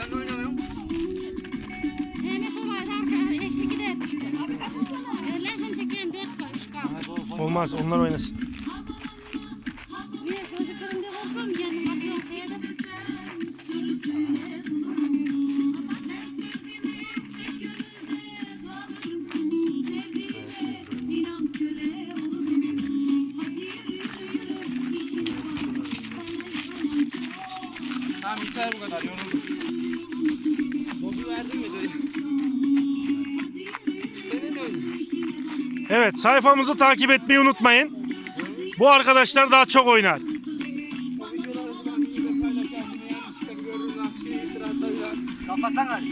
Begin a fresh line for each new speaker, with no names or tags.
Sen de oynamıyorsun. Hem kovardan kanka işte
gider işte. Öğlen
çeken 4 kal 3. Olmaz onlar oynasın. Niye gözü kırınca.
Tamam yeter bu kadar yoruldum. Dozu verdin mi dayı? Senin de öyle.
Evet sayfamızı takip etmeyi unutmayın. Bu arkadaşlar daha çok oynar.
Kapatan hadi.